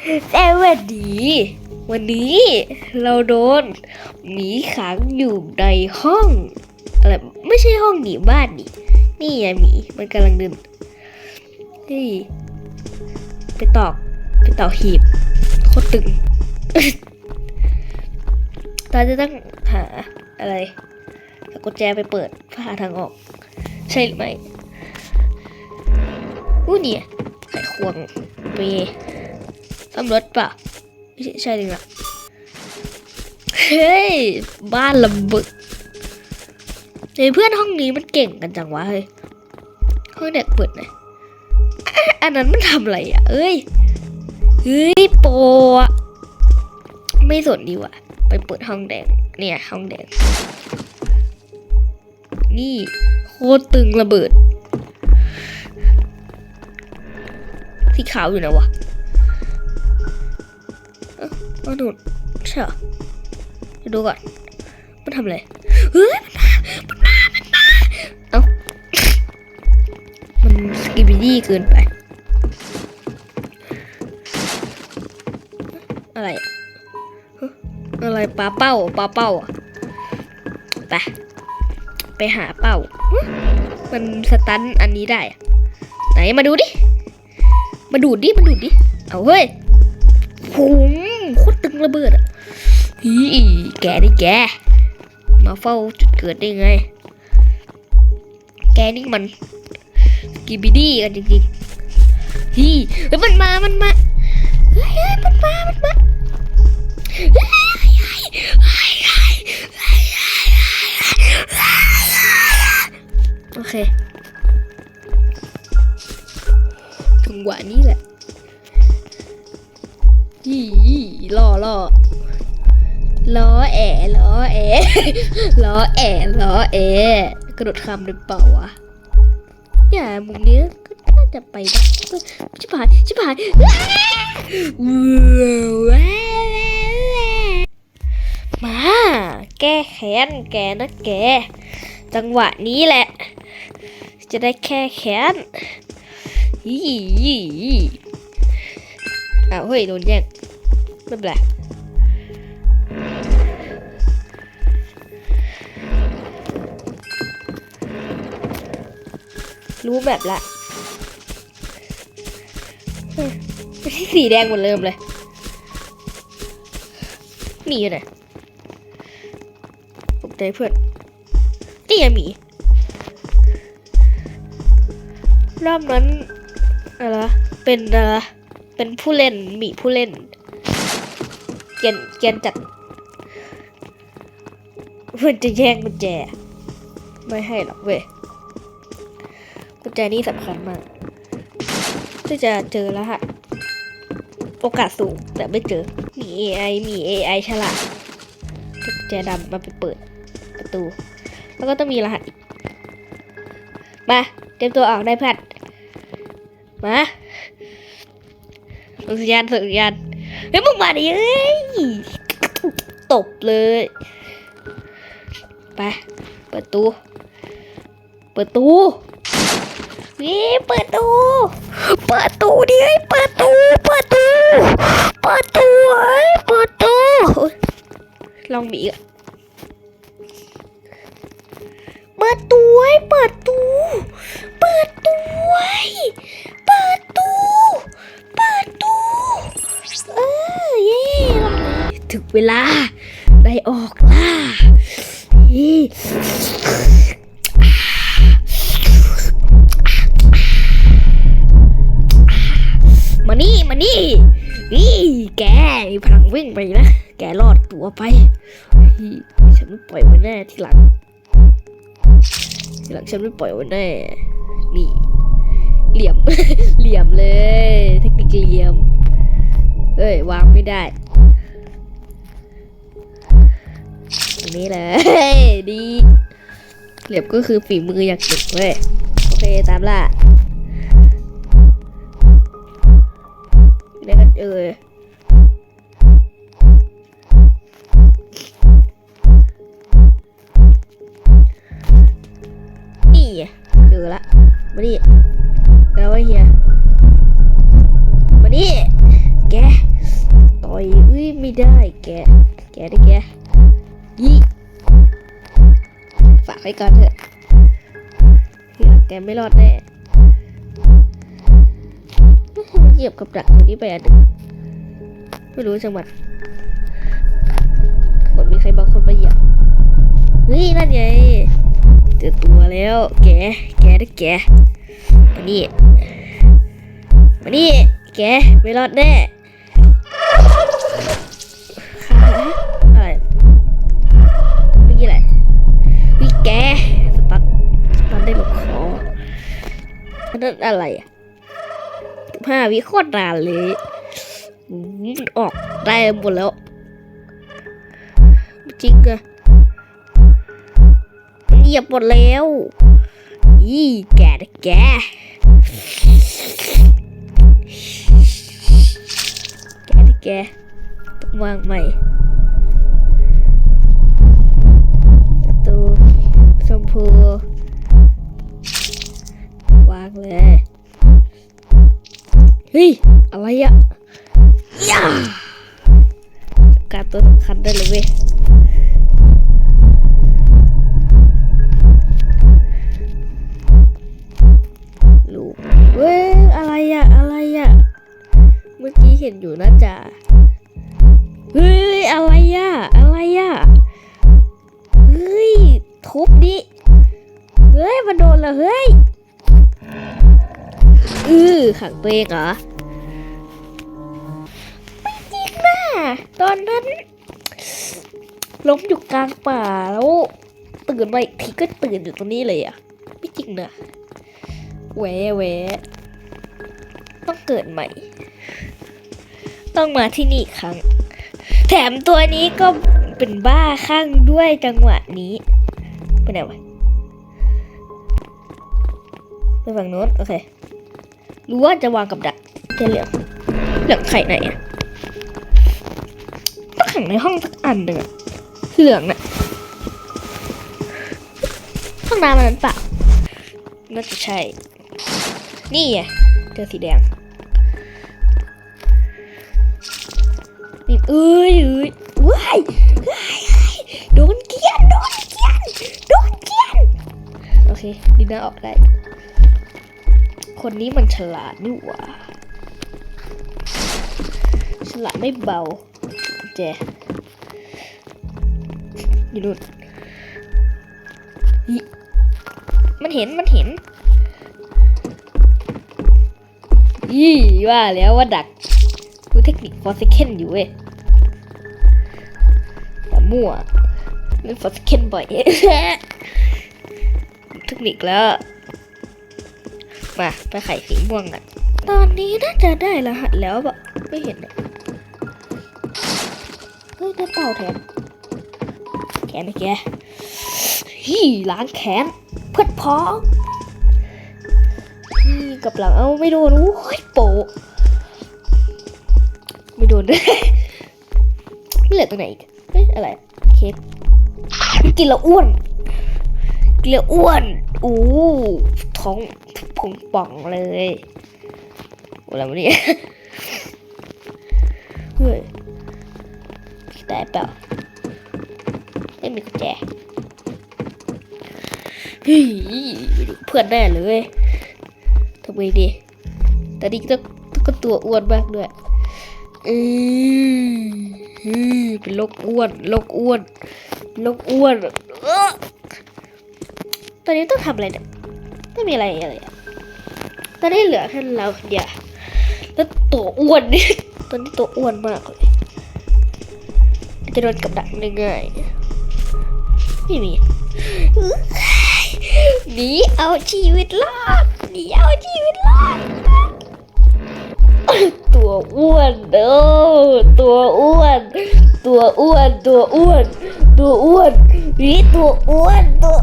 สวัสดี วันนี้เราโดนหมีขังอยู่ในห้องอะไรไม่ใช่ห้องหนีบ้านนี่ นี่ไงหมีมันกำลังเดินนี่ไปตอกไปตอกหีบโคตรตึงตาจะต้องหาอะไรกุญแจไปเปิดเพื่อหาทางออก ใช่หรือไม่อู้เนี่ยไขควงมี ตำรวจปะไม่ใช่ใช่จริงหรอเฮ้ย บ้านระเบิดเฮ้ยเพื่อนห้องนี้มันเก่งกันจังวะเฮ้ยห้องเด็กเปิดหน่อยอันนั้นมันทำอะไรอะ เอ้ย เฮ้ยโปะไม่สนดีว่ะ ไปเปิดห้องแดง เนี่ยห้องแดง นี่โคตรตึงระเบิด สีขาวอยู่นะวะ อ้าดูใช่เหรอดูก่อนมันทำอะไรเฮ้ยมันมามันมามันมาเอ้ามันสกิบิดี้เกินไป อะไรอะไรปลาเป้าปลาเป้าอะไปไปหาเป้า มันสตันอันนี้ได้ไหนมาดูดิ มาดูดดิมาดูดดิ เอาเฮ้ยหุง โคตรตึงระเบิดอะฮีแกนี่แก มาเฝ้าจุดเกิดได้ไง แกนี่มันกีบิดี้กันจริงๆฮีเฮ้ยมันมา มันมา เฮ้ยมันมา มันมาเฮ้ยเล้อแอล้อแอล้อแอกระโดดข้ามได้เปล่าวะอย่ามุมนี้ก็น่าจะไปได้ชิบหายชิบหายมา แก้แค้นแกนะแก จังหวะนี้แหละ จะได้แค่แค้นอีอ้าวเฮ้ยโดนแย่งไม่เป็นไร รู้แบบละไม่ใช่สีแดงเหมือนเดิมเลย มีอยู่ไหนตกใจเพื่อนนี่ไงมี รอบนั้นอะไรเป็นอะไรเป็นผู้เล่นมีผู้เล่น เกียนเกียนจัด เพื่อนจะแย่งกุญแจ ไม่ให้หรอกเว้ย ญแจนี่สำคัญมากที่จะเจอแล้วฮะ โอกาสสูงแต่ไม่เจอ มี AI มี AI ฉลาดกุญแจดำมาไปเปิดประตู แล้วก็ต้องมีรหัสมาเตรียมตัวออกได้เพื่อนมาส่งสัญญาณส่งสัญญาณเฮ้ยมึงมาดิเอ้ยตบเลย ไปเปิดตูเปิดตู นี่เปิดตู้เปิดตู้ดิเฮ้ยเปิดตู้เปิดตู้เปิดตู้เฮ้ยเปิดตู้ลองบีอะเปิดตู้เฮ้เปิดตู้เปิดตู้เว้ยเปิดตู้เปิดตู้เออเย่ถึงเวลาได้ออกล่า นี่มานี่นี่แกมีพลังวิ่งไปนะ แกรอดตัวไป ฉันไม่ปล่อยไว้แน่ทีหลัง ทีหลังฉันไม่ปล่อยไว้แน่ นี่ เหลี่ยม เหลี่ยมเลย เทคนิคเหลี่ยม เอ้ยวางไม่ได้นนี้เลยดี เหลี่ยมก็คือฝีมืออย่างหนึ่งเว้ย โอเคตามล่ะ เดี๋ยนี่เจอละมานี่แล้วไอ้เฮียมานี่แกไม่ได้แกแกได้แกยี่ฝากไว้ก่อนเถอะเฮียแกไม่รอดแน่ เหยียบกับดักตรงนี้ไปอันหนึ่งไม่รู้จังหวัดหมดมีใครบางคนมาเหยียบเฮ้ยนั่นไงเจอตัวแล้ว แก แกได้แกมานี่มานี่แกไม่รอดแน่อะไรเมื่อกี้อะไรวิแกสตัดสตัดได้หลบคอนั่นอะไรอะ ห้าวิโคตรนานเลยอืมออกได้หมดแล้ว จริงอะเหยียบหมดแล้วยี่แกะแกแกที่แกต้องวางใหม่ประตูชมพูวางเลย เฮ้ย อะไรอะย่าการตัวสำคัญได้เลยเว้ยลูกเว้ย อะไรอะอะไรอะเมื่อกี้เห็นอยู่นะจ๊ะเฮ้ย อะไรอะอะไรอะเฮ้ย ทุบดิ เฮ้ย มันโดนเหรอเฮ้ย อือขังตัวเองเหรอ ไม่จริงนะตอนนั้น ล้มอยู่กลางป่าแล้ว ตื่นมาอีกทีก็ตื่นอยู่ตรงนี้เลยอะไม่จริงนะแหวะแหวะต้องเกิดใหม่ ต้องมาที่นี่อีกครั้ง แถมตัวนี้ก็เป็นบ้าข้างด้วยจังหวะนี้ไปไหนวะไปฝั่งโน้นโอเค หรู้ว่าจะวางกับดักจะเหลืองเหลืองไข่ไหนอะต้องขังในห้องสักอันหนึ่งอะเหลืองน่ะห้องน้ำอันเปล่าน่าจะใช่ นี่ไงเจอสีแดงนี่เอ้ยเอ้ยว้ายว้ายโดนเกียนโดนเกียนโดนเกียนโอเคดีน่าออกได้ คนนี้มันฉลาดนี่หว่าฉลาดไม่เบาแจอยู่นู่นมันเห็นมันเห็นยี่ว่าแล้วว่าดักดูเทคนิคฟอร์ซิเคนอยู่เว้ยอย่มั่วเล่นฟอร์ซิเคนบ่อยเทคนิคแล้ว มาไปไข่สีม่วงกันตอนนี้น่าจะได้รหัสแล้วปะไม่เห็นอะเฮ้ยได้เต่าแทนแกนะแกฮี่ล้างแขนเพื่อพ้องนี่กับหลังเอาไม่โดนโอ้ยโปะไม่โดนด้วยไม่เหลือตรงไหนอีกเอ๊ะอะไรเค้กกินแล้วอ้วนกินแล้วอ้วนอู้ท้อง พุงป่องเลยอะไรวะเนี่ยเฮ้ยได้เปล่าไม่มีกุญแจเฮ้ยไปดูเพื่อนแน่เลยทำไงดีแต่นี่ต้องต้องตัวอ้วนมากด้วยออเฮ้ยเป็นโรคอ้วนโรคอ้วนโรคอ้วนตอนนี้ต้องทำอะไรเนี่ยไม่มีอะไรอะไร ตอนนี้เหลือแค่เราคนเดียวแล้วตัวอ้วนนี่ตอนนี้ตัวอ้วนมากเลยจะโดนกับดักง่ายๆไม่มีหนีเอาชีวิตรอดหนีเอาชีวิตรอดตัวอ้วนเด้อตัวอ้วน ตัวอ้วน ตัวอ้วน ตัวอ้วนนี่ตัวอ้วนตัว